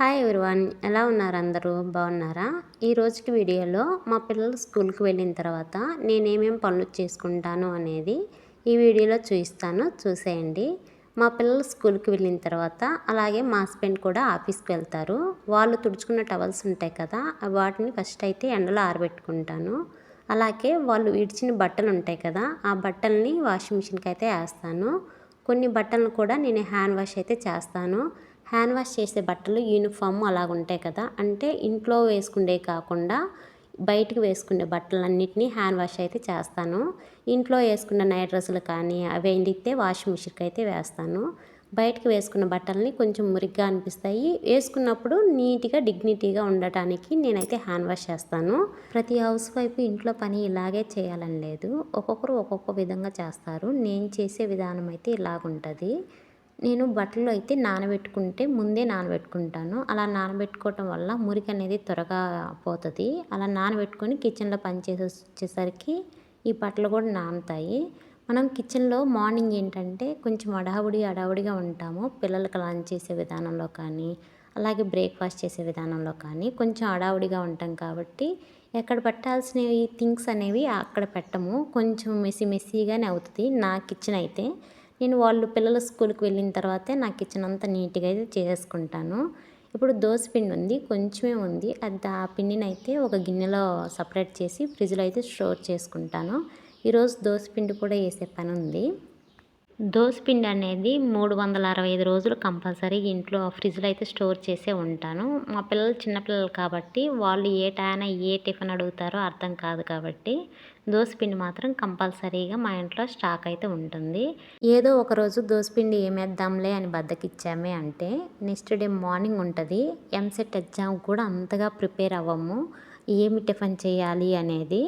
Hi everyone ఎలా ఉన్నారు అందరూ? బాగున్నారా? ఈ రోజుకి వీడియోలో మా పిల్లలు స్కూల్కి వెళ్ళిన తర్వాత నేనేమేం పనులు చేసుకుంటాను అనేది ఈ వీడియోలో చూపిస్తాను చూసేయండి. మా పిల్లలు స్కూల్కి వెళ్ళిన తర్వాత అలాగే మా హస్బెండ్ కూడా ఆఫీస్కి వెళ్తారు. వాళ్ళు తుడుచుకున్న టవల్స్ ఉంటాయి కదా వాటిని ఫస్ట్ అయితే ఎండలో ఆరబెట్టుకుంటాను. అలాగే వాళ్ళు ఇడిచిన బట్టలు ఉంటాయి కదా ఆ బట్టల్ని వాషింగ్ మిషన్కి అయితే వేస్తాను. కొన్ని బట్టలను కూడా నేను హ్యాండ్ వాష్ అయితే చేస్తాను. హ్యాండ్ వాష్ చేసే బట్టలు యూనిఫామ్ అలాగ ఉంటాయి కదా. అంటే ఇంట్లో వేసుకునే కాకుండా బయటకు వేసుకునే బట్టలన్నింటినీ హ్యాండ్ వాష్ అయితే చేస్తాను. ఇంట్లో వేసుకున్న నైట్ డ్రెస్సులు కానీ అవి ఎండితే వాషింగ్ మిషన్కి అయితే వేస్తాను. బయటకు వేసుకున్న బట్టల్ని కొంచెం మురిగ్గా అనిపిస్తాయి. వేసుకున్నప్పుడు నీట్గా డిగ్నిటీగా ఉండటానికి నేనైతే హ్యాండ్ వాష్ చేస్తాను. ప్రతి హౌస్ వైఫ్ ఇంట్లో పని ఇలాగే చేయాలని లేదు. ఒక్కొక్కరు ఒక్కొక్క విధంగా చేస్తారు. నేను చేసే విధానం అయితే ఇలాగుంటుంది. నేను బట్టలు అయితే నానబెట్టుకుంటే ముందే నానబెట్టుకుంటాను. అలా నానబెట్టుకోవటం వల్ల మురికి అనేది త్వరగా పోతుంది. అలా నానబెట్టుకొని కిచెన్లో పనిచేసి వచ్చేసరికి ఈ బట్టలు కూడా నానుతాయి. మనం కిచెన్లో మార్నింగ్ ఏంటంటే కొంచెం అడావుడి అడావుడిగా ఉంటాము. పిల్లలకి లంచ్ చేసే విధానంలో కానీ అలాగే బ్రేక్ఫాస్ట్ చేసే విధానంలో కానీ కొంచెం అడావుడిగా ఉంటాం కాబట్టి ఎక్కడ పెట్టాల్సినవి థింగ్స్ అనేవి అక్కడ పెట్టము. కొంచెం మెస్సీ మెస్సీగానే అవుతుంది నా కిచెన్ అయితే. నేను వాళ్ళు పిల్లల స్కూల్కి వెళ్ళిన తర్వాతే నా కిచెన్ అంతా నీట్గా అయితే చేసుకుంటాను. ఇప్పుడు దోశ పిండి ఉంది కొంచెమే ఉంది. అది ఆ పిండిని అయితే ఒక గిన్నెలో సపరేట్ చేసి ఫ్రిడ్జ్లో అయితే స్టోర్ చేసుకుంటాను. ఈరోజు దోశ పిండి కూడా వేసే పని ఉంది. పిండి అనేది మూడు వందల అరవై ఐదు రోజులు కంపల్సరీ ఇంట్లో ఫ్రిడ్జ్లో అయితే స్టోర్ చేసే ఉంటాను. మా పిల్లలు చిన్నపిల్లలు కాబట్టి వాళ్ళు ఏ టైన ఏ టిఫిన్ అడుగుతారో అర్థం కాదు కాబట్టి పిండి మాత్రం కంపల్సరీగా మా ఇంట్లో స్టాక్ అయితే ఉంటుంది. ఏదో ఒకరోజు దోసపిండి ఏమేద్దాంలే అని బద్దకిచ్చామే అంటే నెక్స్ట్ డే మార్నింగ్ ఉంటుంది. ఎంసెట్ ఎగ్జామ్ కూడా అంతగా ప్రిపేర్ అవ్వము. ఏమి టిఫిన్ చేయాలి అనేది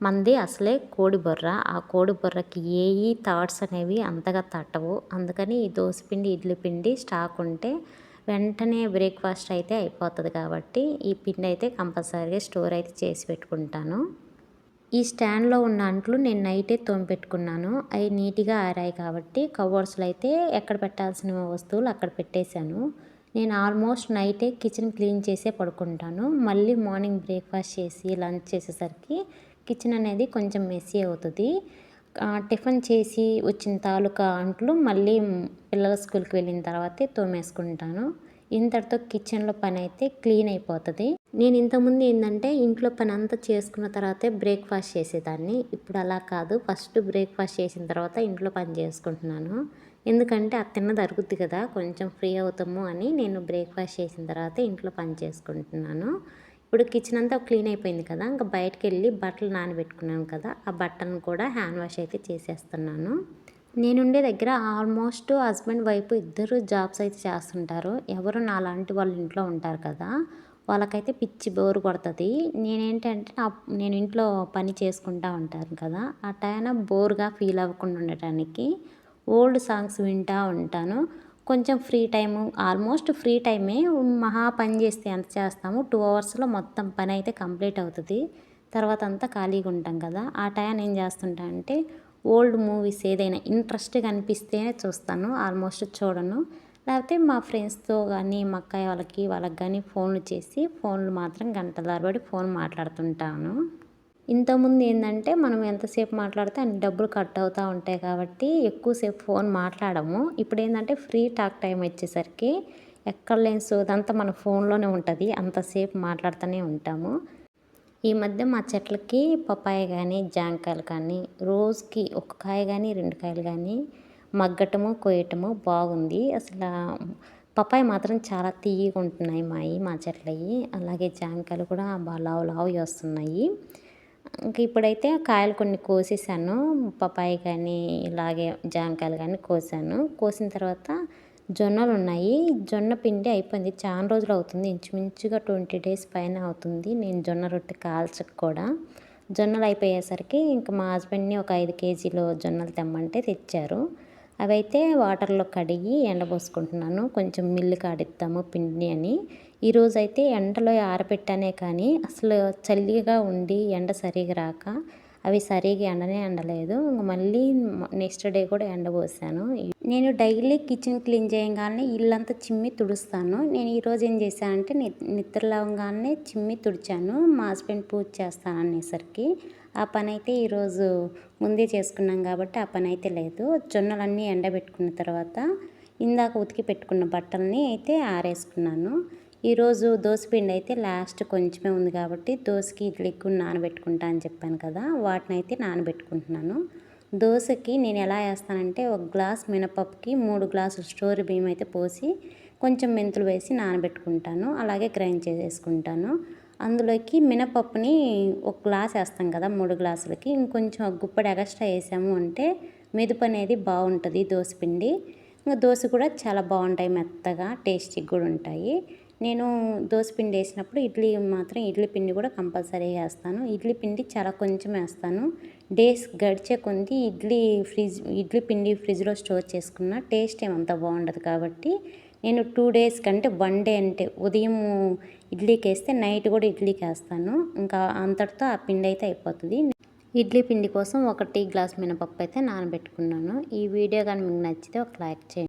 మంది అసలే కోడి బుర్ర ఆ కోడి బుర్రకి ఏ థాట్స్ అనేవి అంతగా తట్టవు. అందుకని ఈ పిండి ఇడ్లీ పిండి స్టాక్ ఉంటే వెంటనే బ్రేక్ఫాస్ట్ అయితే అయిపోతుంది కాబట్టి ఈ పిండి అయితే కంపల్సరీగా స్టోర్ అయితే చేసి పెట్టుకుంటాను. ఈ స్టాండ్లో ఉన్న అంట్లు నేను నైటే తోమిపెట్టుకున్నాను అవి నీట్గా ఆరాయి కాబట్టి కవర్స్లో అయితే ఎక్కడ పెట్టాల్సిన వస్తువులు అక్కడ పెట్టేశాను. నేను ఆల్మోస్ట్ నైటే కిచెన్ క్లీన్ చేసే పడుకుంటాను. మళ్ళీ మార్నింగ్ బ్రేక్ఫాస్ట్ చేసి లంచ్ చేసేసరికి కిచెన్ అనేది కొంచెం మెస్సీ అవుతుంది. టిఫిన్ చేసి వచ్చిన తాలూకా అంట్లు మళ్ళీ పిల్లల స్కూల్కి వెళ్ళిన తర్వాతే తోమేసుకుంటాను. ఇంతటితో కిచెన్లో పని అయితే క్లీన్ అయిపోతుంది. నేను ఇంతకుముందు ఏంటంటే ఇంట్లో పని అంతా చేసుకున్న తర్వాతే బ్రేక్ఫాస్ట్ చేసేదాన్ని. ఇప్పుడు అలా కాదు. ఫస్ట్ బ్రేక్ఫాస్ట్ చేసిన తర్వాత ఇంట్లో పని చేసుకుంటున్నాను. ఎందుకంటే అత్తన్న దొరుకుద్ది కదా. కొంచెం ఫ్రీ అవుతాము అని నేను బ్రేక్ఫాస్ట్ చేసిన తర్వాత ఇంట్లో పని చేసుకుంటున్నాను. ఇప్పుడు కిచెన్ అంతా క్లీన్ అయిపోయింది కదా ఇంకా బయటకు వెళ్ళి బట్టలు నానబెట్టుకున్నాను కదా ఆ బట్టలను కూడా హ్యాండ్ వాష్ అయితే చేసేస్తున్నాను. నేనుండే దగ్గర ఆల్మోస్ట్ హస్బెండ్ వైపు ఇద్దరు జాబ్స్ అయితే చేస్తుంటారు. ఎవరు నాలాంటి వాళ్ళు ఇంట్లో ఉంటారు కదా వాళ్ళకైతే పిచ్చి బోరు కొడుతుంది. నేనేంటంటే నా నేను ఇంట్లో పని చేసుకుంటూ ఉంటాను కదా ఆ టైన బోర్గా ఫీల్ అవ్వకుండా ఉండటానికి ఓల్డ్ సాంగ్స్ వింటూ ఉంటాను. కొంచెం ఫ్రీ టైము ఆల్మోస్ట్ ఫ్రీ టైమే మహా పని చేస్తే ఎంత చేస్తాము? టూ అవర్స్లో మొత్తం పని అయితే కంప్లీట్ అవుతుంది. తర్వాత అంతా ఖాళీగా ఉంటాం కదా. ఆ టైం ఏం చేస్తుంటా అంటే ఓల్డ్ మూవీస్ ఏదైనా ఇంట్రెస్ట్గా అనిపిస్తేనే చూస్తాను. ఆల్మోస్ట్ చూడను. లేకపోతే మా ఫ్రెండ్స్తో కానీ మా అక్కయ్య వాళ్ళకి వాళ్ళకి కానీ ఫోన్లు చేసి ఫోన్లు మాత్రం గంటల తరబడి ఫోన్ మాట్లాడుతుంటాను. ఇంతకుముందు ఏంటంటే మనం ఎంతసేపు మాట్లాడితే అన్ని డబ్బులు కట్ అవుతూ ఉంటాయి కాబట్టి ఎక్కువసేపు ఫోన్ మాట్లాడము. ఇప్పుడు ఏంటంటే ఫ్రీ టాక్ టైం వచ్చేసరికి ఎక్కడ లేని సోదంతా మన ఫోన్లోనే ఉంటుంది. అంతసేపు మాట్లాడుతూనే ఉంటాము. ఈ మధ్య మా చెట్లకి పపాయ కానీ జాంకాయలు కానీ రోజుకి ఒక కాయ కానీ రెండు కాయలు కానీ మగ్గటము కోయటము బాగుంది. అసలు పపాయ మాత్రం చాలా తీయగా ఉంటున్నాయి మావి మా చెట్లవి అలాగే జాంకాయలు కూడా బాగా లావు లావు వస్తున్నాయి ఇంక ఇప్పుడైతే కాయలు కొన్ని కోసేసాను. పపాయి కానీ ఇలాగే జామకాయలు కానీ కోసాను. కోసిన తర్వాత జొన్నలు ఉన్నాయి. జొన్న పిండి అయిపోయింది. చాలా రోజులు అవుతుంది. ఇంచుమించుగా ట్వంటీ డేస్ పైన అవుతుంది. నేను జొన్న రొట్టె కాల్చక కూడా. జొన్నలు అయిపోయేసరికి ఇంకా మా హస్బెండ్ని ఒక ఐదు కేజీలు జొన్నలు తెమ్మంటే తెచ్చారు. అవైతే వాటర్లో కడిగి ఎండబోసుకుంటున్నాను కొంచెం మిల్లు కాడిద్దాము పిండి అని. ఈరోజైతే ఎండలో ఆరబెట్టానే కానీ అసలు చల్లిగా ఉండి ఎండ సరిగా రాక అవి సరిగా ఎండనే ఎండలేదు. మళ్ళీ నెక్స్ట్ డే కూడా ఎండబోసాను నేను డైలీ కిచెన్ క్లీన్ చేయగానే ఇల్లంతా చిమ్మి తుడుస్తాను. నేను ఈరోజు ఏం చేశానంటే నిద్ర లేవగానే చిమ్మి తుడిచాను. మా హస్బెండ్ పూజ చేస్తాను అనేసరికి. ఆ పని అయితే ఈరోజు ముందే చేసుకున్నాం కాబట్టి ఆ పని అయితే లేదు. జొన్నలన్నీ ఎండబెట్టుకున్న తర్వాత ఇందాక ఉతికి పెట్టుకున్న బట్టల్ని అయితే ఆరేసుకున్నాను. ఈరోజు దోశపిండి అయితే లాస్ట్ కొంచెమే ఉంది కాబట్టి దోశకి ఇడ్లీకి నానబెట్టుకుంటా అని చెప్పాను కదా వాటిని అయితే నానబెట్టుకుంటున్నాను. దోశకి నేను ఎలా వేస్తానంటే ఒక గ్లాస్ మినపప్పుకి మూడు గ్లాసులు స్టోర్ బియ్యం అయితే పోసి కొంచెం మెంతులు వేసి నానబెట్టుకుంటాను అలాగే గ్రైండ్ చేసేసుకుంటాను. అందులోకి మినపప్పుని ఒక గ్లాస్ వేస్తాం కదా మూడు గ్లాసులకి ఇంకొంచెం ఒక గుప్పడి ఎగస్ట్రా వేసాము అంటే మెదుపు అనేది బాగుంటుంది దోశపిండి ఇంకా దోశ కూడా చాలా బాగుంటాయి మెత్తగా టేస్టీగా కూడా ఉంటాయి. నేను దోశ పిండి వేసినప్పుడు ఇడ్లీ మాత్రం ఇడ్లీ పిండి కూడా కంపల్సరీ వేస్తాను. ఇడ్లీ పిండి చాలా కొంచెం వేస్తాను. డేస్ గడిచే కొద్ది ఇడ్లీ ఫ్రిడ్జ్ ఇడ్లీ పిండి ఫ్రిడ్జ్లో స్టోర్ చేసుకున్న టేస్ట్ ఏమంత బాగుండదు కాబట్టి నేను టూ డేస్ కంటే వన్ డే అంటే ఉదయం ఇడ్లీకి వేస్తే నైట్ కూడా ఇడ్లీకి వేస్తాను. ఇంకా అంతటితో ఆ పిండి అయితే అయిపోతుంది. ఇడ్లీ పిండి కోసం ఒక టీ గ్లాస్ మినపప్పు అయితే నానబెట్టుకున్నాను. ఈ వీడియో కానీ మీకు నచ్చితే ఒక లైక్ చేయండి.